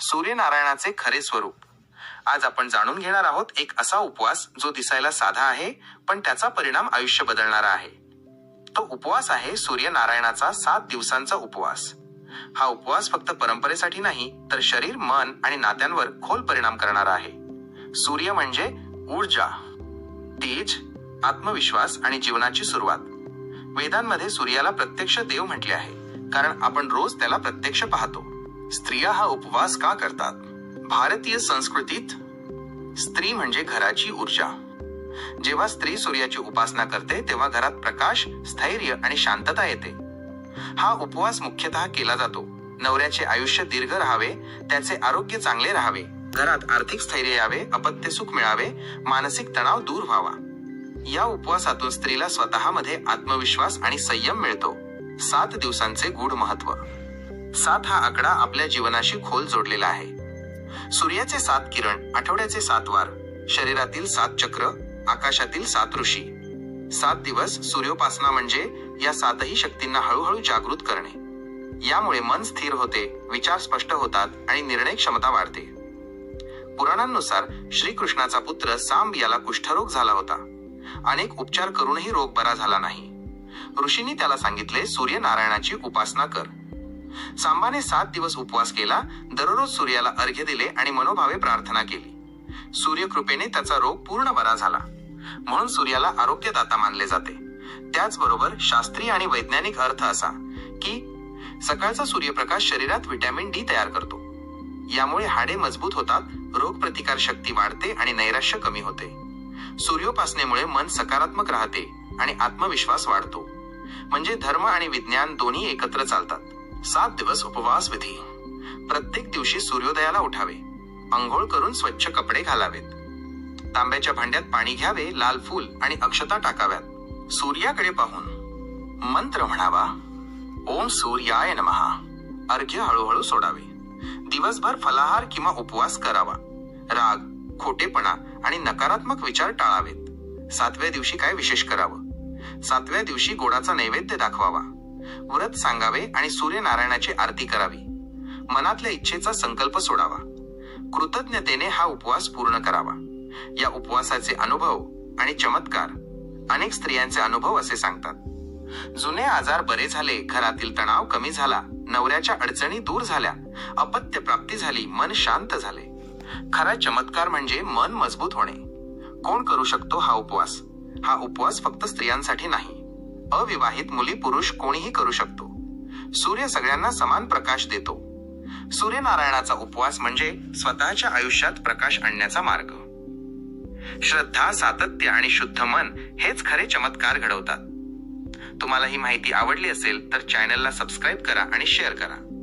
सूर्यनारायणाचे खरे स्वरूप. आज आपण जाणून घेणार आहोत एक असा उपवास जो दिसायला साधा आहे पण त्याचा परिणाम आयुष्य बदलणारा आहे. तो उपवास आहे सूर्यनारायणाचा सात दिवसांचा उपवास. हा उपवास फक्त परंपरेसाठी नाही तर शरीर मन आणि नात्यांवर खोल परिणाम करणारा आहे. सूर्य म्हणजे ऊर्जा तेज आत्मविश्वास आणि जीवनाची सुरुवात. वेदांमध्ये सूर्याला प्रत्यक्ष देव म्हटले आहे कारण आपण रोज त्याला प्रत्यक्ष पाहतो. स्त्रिया हा उपवास का करतात? भारतीय संस्कृतीत स्त्री म्हणजे घराची ऊर्जा. जेव्हा स्त्री सूर्याची उपासना करते तेव्हा घरात प्रकाश स्थैर्य आणि शांतता येते. हा उपवास मुख्यतः केला जातो. नवऱ्याचे आयुष्य दीर्घ राहावे त्याचे आरोग्य चांगले राहावे. घरात आर्थिक स्थैर्य यावे अपत्य सुख मिळावे मानसिक तणाव दूर व्हावा. या उपवासातून स्त्रीला स्वतःमध्ये आत्मविश्वास आणि संयम मिळतो. सात दिवसांचे गूढ महत्त्व. सात हा आकडा आपल्या जीवनाशी खोल जोडलेला आहे. सूर्याचे सात किरण आठवड्याचे सात वार शरीरातील सात चक्र आकाशातील सात ऋषी. सात दिवस सूर्योपासना म्हणजे या सातही शक्तींना हळूहळू जागृत करणे. यामुळे मन स्थिर होते विचार स्पष्ट होतात आणि निर्णय क्षमता वाढते. पुराणांनुसार श्रीकृष्णाचा पुत्र सांब याला कुष्ठरोग झाला होता. अनेक उपचार करूनही रोग बरा झाला नाही. ऋषींनी त्याला सांगितले सूर्यनारायणाची उपासना कर. सांबाने सात दिवस उपवास केला दररोज सूर्याला अर्घ्य दिले आणि मनोभावे प्रार्थना केली. सूर्यकृपेने त्याचा रोग पूर्ण बरा झाला. म्हणून सूर्याला आरोग्यदाता मानले जाते. त्याचबरोबर शास्त्रीय आणि वैज्ञानिक अर्थ असा की सकाळचा सूर्यप्रकाश शरीरात व्हिटॅमिन डी तयार करतो. यामुळे हाडे मजबूत होतात रोगप्रतिकार शक्ती वाढते आणि नैराश्य कमी होते. सूर्योपासनेमुळे मन सकारात्मक राहते आणि आत्मविश्वास वाढतो. म्हणजे धर्म आणि विज्ञान दोन्ही एकत्र चालतात. सात दिवस उपवास विधी. प्रत्येक दिवशी सूर्योदयाला उठावे. अंघोळ करून स्वच्छ कपडे घालावेत. तांब्याच्या भांड्यात पाणी घ्यावे लाल फूल आणि अक्षता टाकाव्यात. सूर्याकडे पाहून मंत्र म्हणावा. ओम सूर्याय नमहा अर्घ्य हळूहळू सोडावे. दिवसभर फलाहार किंवा उपवास करावा. राग खोटेपणा आणि नकारात्मक विचार टाळावेत. सातव्या दिवशी काय विशेष करावं? सातव्या दिवशी गोडाचा नैवेद्य दाखवावा. व्रत सांगावे आणि सूर्यनारायणाची आरती करावी. मनातल्या इच्छेचा संकल्प सोडावा. कृतज्ञतेने हा उपवास पूर्ण करावा. या उपवासाचे अनुभव आणि चमत्कार अनेक स्त्रियांचे अनुभव असे सांगतात. जुने आजार बरे झाले घरातील तणाव कमी झाला नवऱ्याच्या अडचणी दूर झाल्या अपत्य प्राप्ती झाली मन शांत झाले. खरा चमत्कार म्हणजे मन मजबूत होणे. कोण करू शकतो हा उपवास? हा उपवास फक्त स्त्रियांसाठी नाही. अविवाहित मुली पुरुष कोणीही करू शकतो. सूर्य सगळ्यांना समान प्रकाश देतो. सूर्यनारायणाचा उपवास म्हणजे स्वतःच्या आयुष्यात प्रकाश आणण्याचा मार्ग. श्रद्धा सातत्य आणि शुद्ध मन हेच खरे चमत्कार घडवतात. तुम्हाला ही माहिती आवडली असेल तर चॅनलला सबस्क्राईब करा आणि शेअर करा.